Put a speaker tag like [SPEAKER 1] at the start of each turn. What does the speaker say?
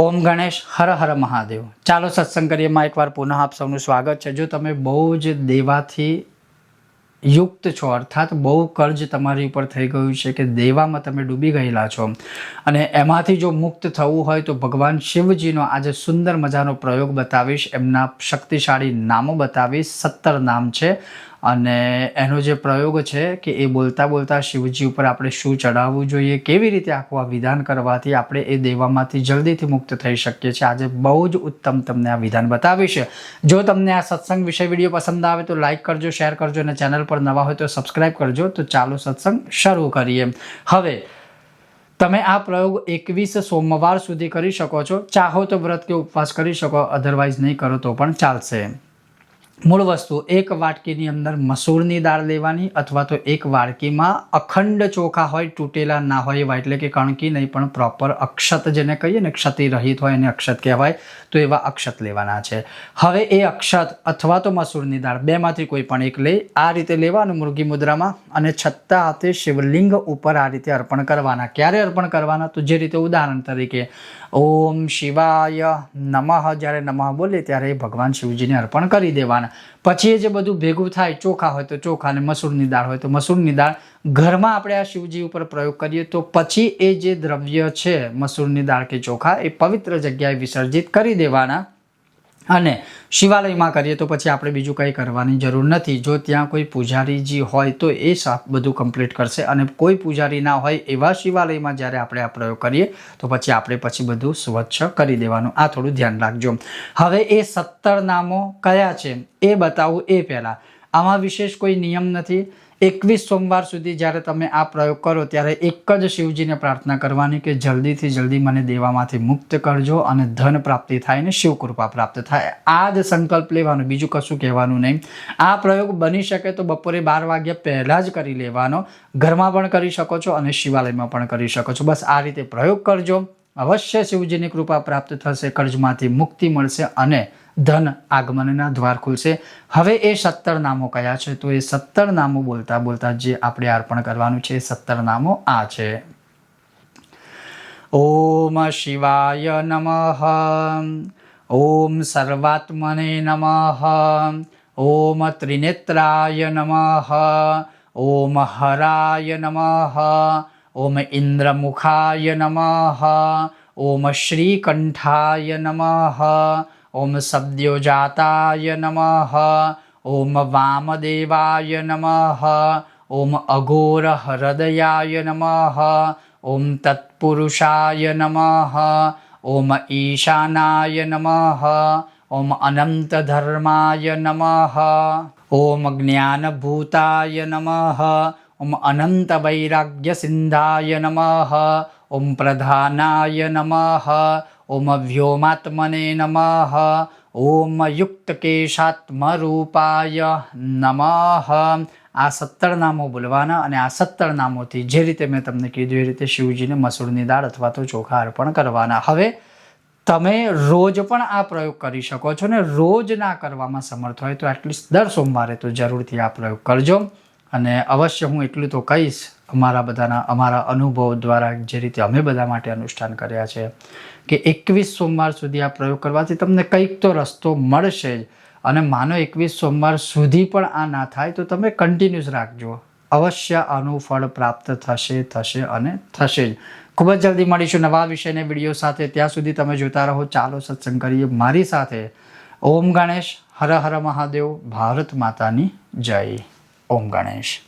[SPEAKER 1] ઓમ ગણેશ, હર હર મહાદેવ. ચાલો સત્સંગ કરીએમાં એકવાર પુનઃ આપ સૌનું સ્વાગત છે. જો તમે બહુ જ દેવાથી યુક્ત છો, અર્થાત બહુ કર્જ તમારી ઉપર થઈ ગયું છે કે દેવામાં તમે ડૂબી ગયેલા છો અને એમાંથી જો મુક્ત થવું હોય તો ભગવાન શિવજીનો આજે સુંદર મજાનો પ્રયોગ બતાવીશ. એમના શક્તિશાળી નામો બતાવીશ. સત્તર નામ છે. અને એનો જે પ્રયોગ છે કે એ બોલતા બોલતા શિવજી ઉપર આપણે શું ચડાવવું જોઈએ, કેવી રીતે આખું આ વિધાન કરવાથી આપણે એ દેવામાંથી જલ્દીથી મુક્ત થઈ શકીએ છીએ, આજે બહુ જ ઉત્તમ તમને આ વિધાન બતાવીશ જો તમને આ સત્સંગ વિષય વીડિયો પસંદ આવે તો લાઈક કરજો, શેર કરજો અને ચેનલ પર નવા હોય તો સબસ્ક્રાઈબ કરજો, તો ચાલો સત્સંગ શરૂ કરીએ. હવે, તમે આ પ્રયોગ એકવીસ સોમવાર સુધી કરી શકો છો. ચાહો તો વ્રત કે ઉપવાસ કરી શકો અધરવાઇઝ નહીં કરો તો પણ ચાલશે. મૂળ વસ્તુ, એક વાટકીની અંદર મસૂરની દાળ લેવાની અથવા તો એક વાડકીમાં અખંડ ચોખા હોય, તૂટેલા ના હોય, એવા એટલે કે કણકી નહીં, પણ પ્રોપર અક્ષત જેને કહીએ ને ક્ષતિ રહિત હોય, એને અક્ષત કહેવાય, તો એવા અક્ષત લેવાના છે. હવે એ અક્ષત અથવા તો મસૂરની દાળ બેમાંથી કોઈ પણ એક લઈ, આ રીતે લેવાનું મૃગી મુદ્રામાં અને છત્તા હાથે શિવલિંગ ઉપર આ રીતે અર્પણ કરવાના. ક્યારે અર્પણ કરવાના? તો જે રીતે ઉદાહરણ તરીકે, ઓમ શિવાય નમઃ, જ્યારે નમઃ બોલે, ત્યારે એ ભગવાન શિવજીને અર્પણ કરી દેવાના. પછી એ જે બધું ભેગું થાય ચોખા હોય તો ચોખા અને મસૂરની દાળ હોય તો મસૂરની દાળ, ઘરમાં આપણે આ શિવજી ઉપર પ્રયોગ કરીએ તો પછી એ જે દ્રવ્ય છે મસૂરની દાળ કે ચોખા, એ પવિત્ર જગ્યાએ વિસર્જિત કરી દેવાના અને શિવાલયમાં કરીએ તો પછી આપણે બીજું કંઈ કરવાની જરૂર નથી. જો ત્યાં કોઈ પૂજારીજી હોય તો એ સાફ બધું કમ્પ્લીટ કરશે અને કોઈ પૂજારી ના હોય એવા શિવાલયમાં જ્યારે આપણે આ પ્રયોગ કરીએ તો પછી આપણે પછી બધું સ્વચ્છ કરી દેવાનું. આ થોડું ધ્યાન રાખજો. હવે એ સત્તર નામો કયા છે એ બતાવું એ પહેલાં. આમાં વિશેષ કોઈ નિયમ નથી. એકવીસ સોમવાર સુધી જ્યારે તમે આ પ્રયોગ કરો ત્યારે એક જ શિવજીને પ્રાર્થના કરવાની કે જલ્દીથી જલ્દી મને દેવામાંથી મુક્ત કરજો અને ધન પ્રાપ્તિ થાય ને શિવકૃપા પ્રાપ્ત થાય. આ જ સંકલ્પ લેવાનો. બીજું કશું કહેવાનું નહીં. આ પ્રયોગ બની શકે તો બપોરે બાર વાગ્યા પહેલાં જ કરી લેવાનો. ઘરમાં પણ કરી શકો છો અને શિવાલયમાં પણ કરી શકો છો. બસ આ રીતે પ્રયોગ કરજો. અવશ્ય શિવજીની કૃપા પ્રાપ્ત થશે, કર્જમાંથી મુક્તિ મળશે અને ધન આગમનના દ્વાર ખુલશે. હવે એ સત્તર નામો કયા છે? તો એ સત્તર નામો બોલતા બોલતા જે આપણે અર્પણ કરવાનું છે, એ સત્તર નામો આ છે. ઓમ શિવાય નમઃ, ઓમ સર્વાત્મને નમઃ, ઓમ ત્રિનેત્રાય નમઃ, ઓમ હરાય નમઃ ॐ इन्द्रमुखाय नमः ॐ श्रीकण्ठाय नमः ॐ सद्योजाताय नमः ॐ वामदेवाय नमः ॐ अघोरहृदयाय नमः ॐ तत्पुरुषाय नमः ॐ ईशानाय नमः ॐ अनन्तधर्माय नमः ॐ ज्ञानभूताय नमः ઓમ અનંત વૈરાગ્ય સિંધાય નમઃ ઓમ પ્રધાનાય નમઃ ઓમ વ્યોમાત્મને નમઃ ઓમ યુક્તકેશાત્મરૂપાય નમઃ આ સત્તર નામો બોલવાના અને આ સત્તર નામોથી જે રીતે મેં તમને કીધું એ રીતે શિવજીને મસૂરની દાળ અથવા તો ચોખા અર્પણ કરવાના. હવે તમે રોજ પણ આ પ્રયોગ કરી શકો છો ને રોજ ના કરવામાં સમર્થ હોય તો એટલીસ્ટ દર સોમવારે તો જરૂરથી આ પ્રયોગ કરજો. અને અવશ્ય હું એટલું તો કહીશ, અમારા બધાના, અમારા અનુભવ દ્વારા જે રીતે અમે બધા માટે અનુષ્ઠાન કર્યા છે, કે એકવીસ સોમવાર સુધી આ પ્રયોગ કરવાથી તમને કંઈક તો રસ્તો મળશે જ. અને માનો એકવીસ સોમવાર સુધી પણ આ ના થાય તો તમે કન્ટિન્યુઅસ રાખજો. અવશ્ય આનું ફળ પ્રાપ્ત થશે થશે અને થશે જ. ખૂબ જ જલ્દી મળીશું નવા વિષયને વીડિયો સાથે. ત્યાં સુધી તમે જોતા રહો. ચાલો સત્સંગ કરીએ મારી સાથે. ઓમ ગણેશ, હર હર મહાદેવ, ભારત માતાની જય. ઓમ ગણેશ